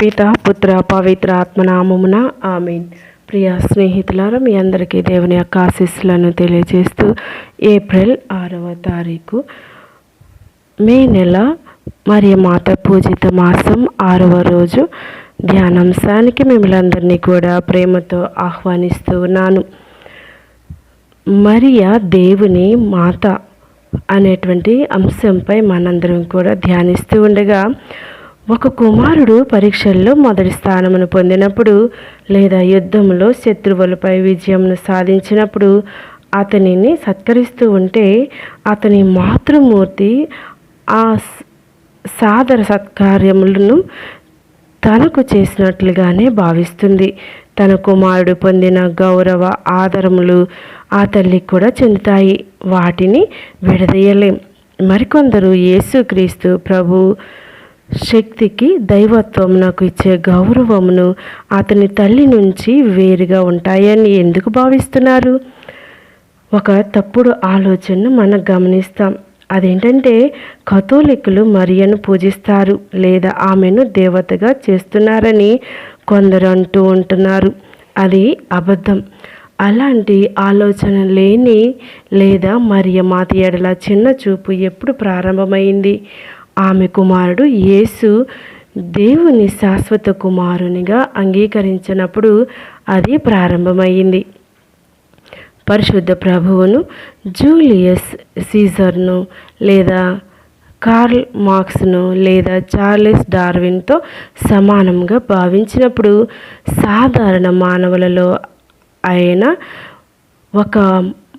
పిత పుత్ర పవిత్ర ఆత్మనామమున ఆమెన్. ప్రియ స్నేహితులారా మీ అందరికీ దేవుని యొక్క ఆశీస్సులను తెలియజేస్తూ ఏప్రిల్ ఆరవ తారీఖు మే నెల మరియు మాత పూజిత మాసం ఆరవ రోజు ధ్యానాంశానికి మిమ్మల్ని కూడా ప్రేమతో ఆహ్వానిస్తూ ఉన్నాను. మరియా దేవుని మాత అనేటువంటి అంశంపై మనందరం కూడా ధ్యానిస్తూ ఉండగా ఒక కుమారుడు పరీక్షల్లో మొదటి స్థానమును పొందినప్పుడు లేదా యుద్ధంలో శత్రువులపై విజయంను సాధించినప్పుడు అతనిని సత్కరిస్తూ ఉంటే అతని మాతృమూర్తి ఆ సాదర సత్కార్యములను తనకు చేసినట్లుగానే భావిస్తుంది. తన కుమారుడు పొందిన గౌరవ ఆదరములు ఆ తల్లికి కూడా చెందుతాయి. వాటిని విడదీయలేం. మరికొందరు యేసుక్రీస్తు ప్రభు శక్తికి దైవత్వమునకు ఇచ్చే గౌరవమును అతని తల్లి నుంచి వేరుగా ఉంటాయని ఎందుకు భావిస్తున్నారు? ఒక తప్పుడు ఆలోచనను మనం గమనిస్తాం. అదేంటంటే కథోలికులు మరియను పూజిస్తారు లేదా ఆమెను దేవతగా చేస్తున్నారని కొందరు అంటూ ఉంటున్నారు. అది అబద్ధం. అలాంటి ఆలోచన లేని లేదా మరియ మాత ఎడల చిన్న చూపు ఎప్పుడు ప్రారంభమైంది? ఆమె కుమారుడు యేసు దేవుని శాశ్వత కుమారునిగా అంగీకరించినప్పుడు అది ప్రారంభమైంది. పరిశుద్ధ ప్రభువును జూలియస్ సీజర్ను లేదా కార్ల్ మార్క్స్ను లేదా చార్లెస్ డార్విన్తో సమానంగా భావించినప్పుడు సాధారణ మానవులలో ఆయన ఒక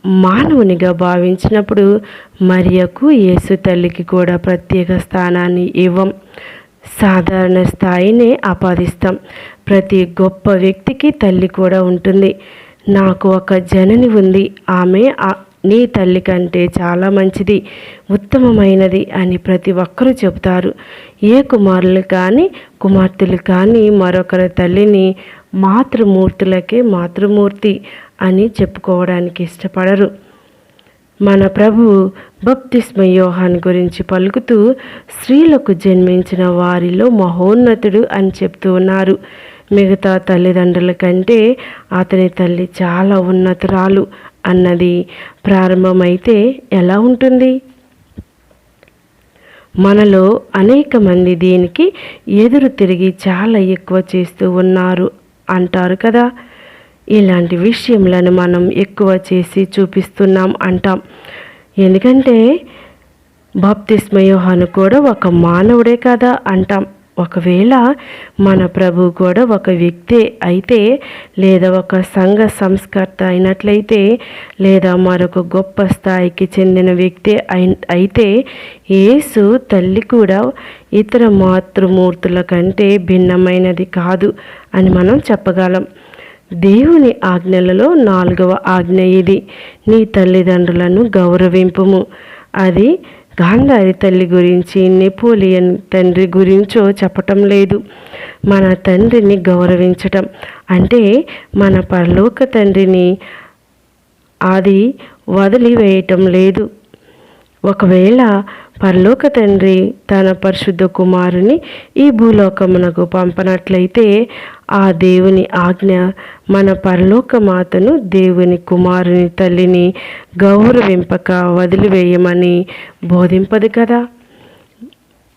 మానవునిగా భావించినప్పుడు మరియకు యేసు తల్లికి కూడా ప్రత్యేక స్థానాన్ని ఇవ్వం. సాధారణ స్థాయినే ఆపాదిస్తాం. ప్రతి గొప్ప వ్యక్తికి తల్లి కూడా ఉంటుంది. నాకు ఒక జనని ఉంది. ఆమె నీ తల్లి కంటే చాలా మంచిది ఉత్తమమైనది అని ప్రతి ఒక్కరూ చెబుతారు. ఏ కుమారులు కానీ కుమార్తెలు కానీ మరొకరి తల్లిని మాతృమూర్తులకే మాతృమూర్తి అని చెప్పుకోవడానికి ఇష్టపడరు. మన ప్రభు బప్తిస్మ యోహాన్ గురించి పలుకుతూ స్త్రీలకు జన్మించిన వారిలో మహోన్నతుడు అని చెప్తూ ఉన్నారు. మిగతా తల్లిదండ్రుల కంటే అతని తల్లి చాలా ఉన్నతురాలు అన్నది ప్రారంభమైతే ఎలా ఉంటుంది? మనలో అనేక మంది దీనికి ఎదురు తిరిగి చాలా ఎక్కువ చేస్తూ ఉన్నారు అంటారు కదా. ఇలాంటి విషయంలను మనం ఎక్కువ చేసి చూపిస్తున్నాం అంటాం. ఎందుకంటే బాప్తిస్మయోహాను కూడా ఒక మానవుడే కదా అంటాం. ఒకవేళ మన ప్రభు కూడా ఒక వ్యక్తే అయితే లేదా ఒక సంఘ సంస్కర్త అయినట్లయితే లేదా మరొక గొప్ప స్థాయికి చెందిన వ్యక్తి అయితే యేసు తల్లి కూడా ఇతర మాతృమూర్తుల కంటే భిన్నమైనది కాదు అని మనం చెప్పగలం. దేవుని ఆజ్ఞలలో నాలుగవ ఆజ్ఞ ఇది. నీ తల్లిదండ్రులను గౌరవింపుము. అది గాంధారి తల్లి గురించి నెపోలియన్ తండ్రి గురించో చెప్పటం లేదు. మన తండ్రిని గౌరవించటం అంటే మన పరలోక తండ్రిని అది వదిలివేయటం లేదు. ఒకవేళ పరలోక తండ్రి తన పరిశుద్ధ కుమారుని ఈ భూలోకమునకు పంపనట్లయితే ఆ దేవుని ఆజ్ఞ మన పరలోక మాతను దేవుని కుమారుని తల్లిని గౌరవింపక వదిలివేయమని బోధింపదు కదా.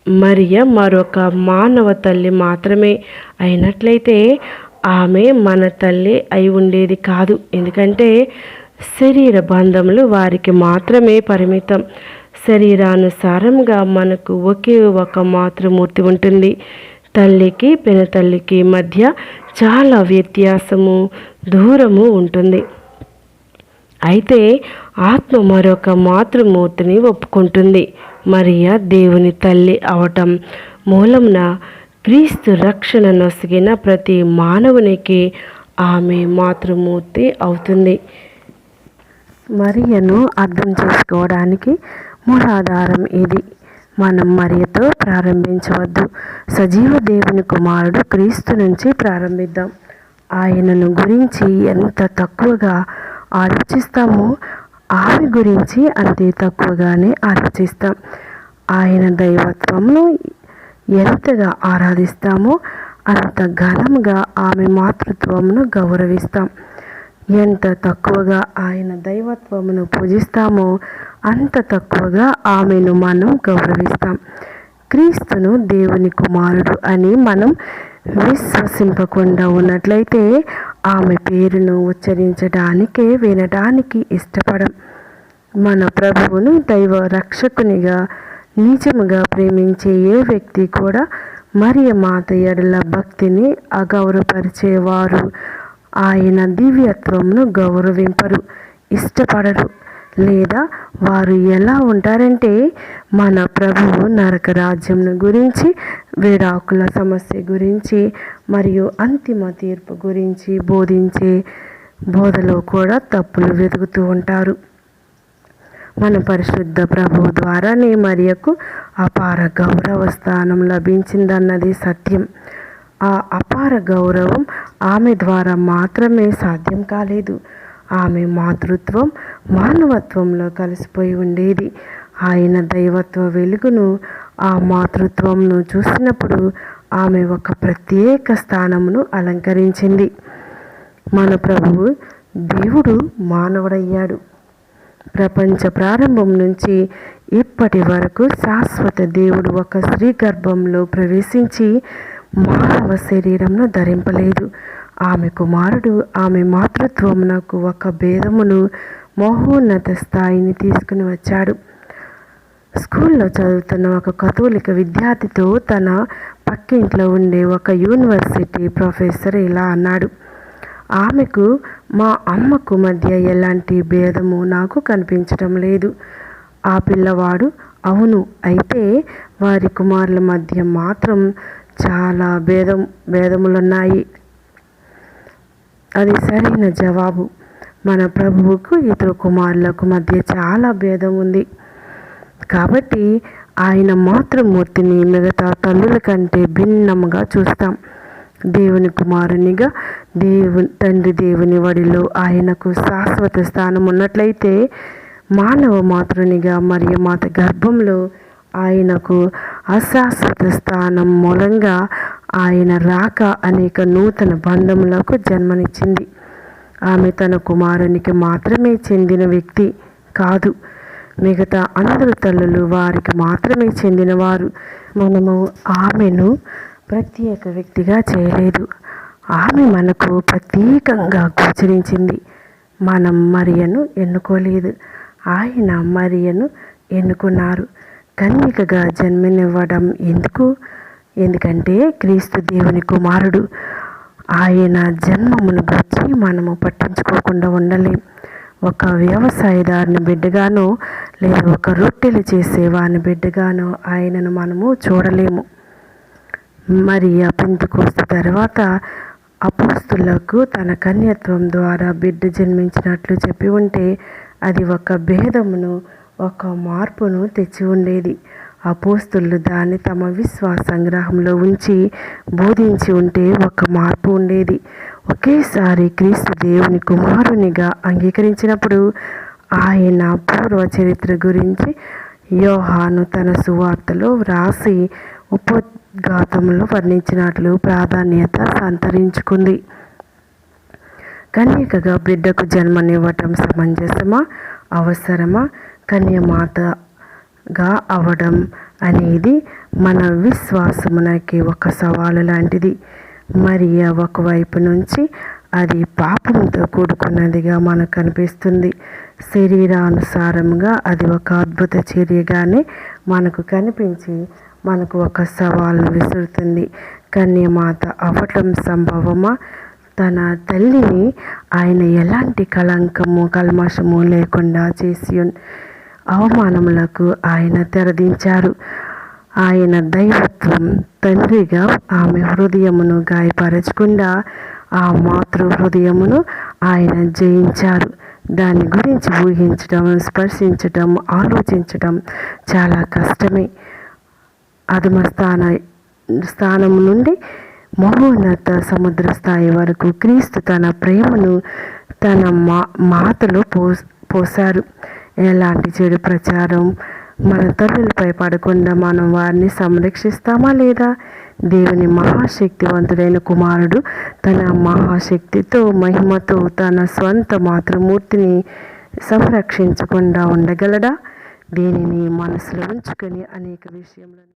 మరియ మరొక మానవ తల్లి మాత్రమే అయినట్లయితే ఆమె మన తల్లి అయి ఉండేది కాదు. ఎందుకంటే శరీర బంధములు వారికి మాత్రమే పరిమితం. శరీరానుసారంగా మనకు ఒకే ఒక మాతృమూర్తి ఉంటుంది. తల్లికి పినతల్లికి మధ్య చాలా వ్యత్యాసము దూరము ఉంటుంది. అయితే ఆత్మ మరొక మాతృమూర్తిని ఒప్పుకుంటుంది. మరియా దేవుని తల్లి అవటం మూలమున క్రీస్తు రక్షణ నొసిగిన ప్రతి మానవునికి ఆమె మాతృమూర్తి అవుతుంది. మరియను అర్థం చేసుకోవడానికి మూలాధారం ఇది. మనం మరియతో ప్రారంభించవద్దు. సజీవ దేవుని కుమారుడు క్రీస్తు నుంచి ప్రారంభిద్దాం. ఆయనను గురించి ఎంత తక్కువగా ఆలోచిస్తామో ఆమె గురించి అంతే తక్కువగానే ఆలోచిస్తాం. ఆయన దైవత్వమును ఎంతగా ఆరాధిస్తామో అంత ఘనంగా ఆమె మాతృత్వమును గౌరవిస్తాం. ఎంత తక్కువగా ఆయన దైవత్వమును పూజిస్తామో అంత తక్కువగా ఆమెను మనం గౌరవిస్తాం. క్రీస్తును దేవుని కుమారుడు అని మనం విశ్వసింపకుండా ఉన్నట్లయితే ఆమె పేరును ఉచ్చరించడానికే వినడానికి ఇష్టపడం. మన ప్రభువును దైవ రక్షకునిగా నిజముగా ప్రేమించే ఏ వ్యక్తి కూడా మరియ మాత ఎడల భక్తిని అగౌరవపరిచేవారు. ఆయన దివ్యత్వంను గౌరవింపరు ఇష్టపడరు. లేదా వారు ఎలా ఉంటారంటే మన ప్రభువు నరక రాజ్యంను గురించి విడాకుల సమస్య గురించి మరియు అంతిమ తీర్పు గురించి బోధించే బోధలో కూడా తప్పులు వెతుకుతూ ఉంటారు. మన పరిశుద్ధ ప్రభు ద్వారానే మరియకు అపార గౌరవ స్థానం లభించిందన్నది సత్యం. ఆ అపార గౌరవం ఆమె ద్వారా మాత్రమే సాధ్యం కాలేదు. ఆమె మాతృత్వం మానవత్వంలో కలిసిపోయి ఉండేది. ఆయన దైవత్వ వెలుగును ఆ మాతృత్వంను చూసినప్పుడు ఆమె ఒక ప్రత్యేక స్థానమును అలంకరించింది. మన ప్రభువు దేవుడు మానవుడయ్యాడు. ప్రపంచ ప్రారంభం నుంచి ఇప్పటి వరకు శాశ్వత దేవుడు ఒక స్త్రీ గర్భంలో ప్రవేశించి మానవ శరీరంను ధరింపలేదు. ఆమె కుమారుడు ఆమె మాతృత్వమునకు ఒక భేదమును మహోన్నత స్థాయిని తీసుకుని వచ్చాడు. స్కూల్లో చదువుతున్న ఒక కథోలిక విద్యార్థితో తన పక్కింట్లో ఉండే ఒక యూనివర్సిటీ ప్రొఫెసర్ ఇలా అన్నాడు ఆమెకు మా అమ్మకు మధ్య ఎలాంటి భేదము నాకు కనిపించడం లేదు. ఆ పిల్లవాడు అవును అయితే వారి కుమారుల మధ్య మాత్రం చాలా భేదం భేదములున్నాయి. అది సరైన జవాబు. మన ప్రభువుకు ఇతరు కుమారులకు మధ్య చాలా భేదం ఉంది. కాబట్టి ఆయన మాతృమూర్తిని మిగతా తల్లుల కంటే భిన్నంగా చూస్తాం. దేవుని కుమారునిగా దేవు తండ్రి దేవుని వడిలో ఆయనకు శాశ్వత స్థానం ఉన్నట్లయితే మానవ మాతృనిగా మరియు మాత గర్భంలో ఆయనకు అశాశ్వత స్థానం మూలంగా ఆయన రాక అనేక నూతన బంధములకు జన్మనిచ్చింది. ఆమె తన కుమారునికి మాత్రమే చెందిన వ్యక్తి కాదు. మిగతా అందరు తల్లులు వారికి మాత్రమే చెందినవారు. మనము ఆమెను ప్రత్యేక వ్యక్తిగా చేయలేదు. ఆమె మనకు ప్రత్యేకంగా గోచరించింది. మనం మరియను ఎన్నుకోలేదు. ఆయన మరియను ఎన్నుకున్నారు. కన్యకగా జన్మనివ్వడం ఎందుకు? ఎందుకంటే క్రీస్తు దేవుని కుమారుడు. ఆయన జన్మమును గురించి మనము పట్టించుకోకుండా ఉండలేం. ఒక వ్యవసాయదారుని బిడ్డగానో లేదా ఒక రొట్టెలు చేసేవాని బిడ్డగానో ఆయనను మనము చూడలేము. మరి ఆ పెంతుకోస్తు తర్వాత అపోస్తులకు తన కన్యత్వం ద్వారా బిడ్డ జన్మించినట్లు చెప్పి ఉంటే అది ఒక భేదమును ఒక మార్పును తెచ్చి ఉండేది. అపోస్తులు దాన్ని తమ విశ్వాస సంగ్రహంలో ఉంచి బోధించి ఉంటే ఒక మార్పు ఉండేది. ఒకేసారి క్రీస్తు దేవుని కుమారునిగా అంగీకరించినప్పుడు ఆయన పూర్వ చరిత్ర గురించి యోహాను తన సువార్తలో వ్రాసి ఉపోద్ఘాతంలో వర్ణించినట్లు ప్రాధాన్యత సంతరించుకుంది. కన్యకగా బిడ్డకు జన్మనివ్వటం సమంజసమా? అవసరమా? గా అవడం అనేది మన విశ్వాసమునకి ఒక సవాలు లాంటిది. మరి ఒకవైపు నుంచి అది పాపంతో కూడుకున్నదిగా మనకు కనిపిస్తుంది. శరీరానుసారంగా అది ఒక అద్భుత చర్యగానే మనకు కనిపించి మనకు ఒక సవాల్ను విసురుతుంది. కన్యమాత అవ్వటం సంభవమా? తన తల్లిని ఆయన ఎలాంటి కళంకము కల్మషము లేకుండా చేసి అవమానములకు ఆయన తెరదించారు. ఆయన దైవత్వం తండ్రిగా ఆమె హృదయమును గాయపరచకుండా ఆ మాతృ హృదయమును ఆయన జయించారు. దాని గురించి ఊహించడం స్పర్శించడం ఆలోచించడం చాలా కష్టమే. అధమ స్థాన స్థానం నుండి మహోన్నత సముద్ర స్థాయి వరకు క్రీస్తు తన ప్రేమను తన మా మాతలో పో పోసారు ఎలాంటి చెడు ప్రచారం మన తల్లులపై పడకుండా మనం వారిని సంరక్షిస్తామా లేదా? దేవుని మహాశక్తివంతుడైన కుమారుడు తన మహాశక్తితో మహిమతో తన స్వంత మాతృమూర్తిని సంరక్షించకుండా ఉండగలడా? దీనిని మనసులో ఉంచుకొని అనేక విషయంలో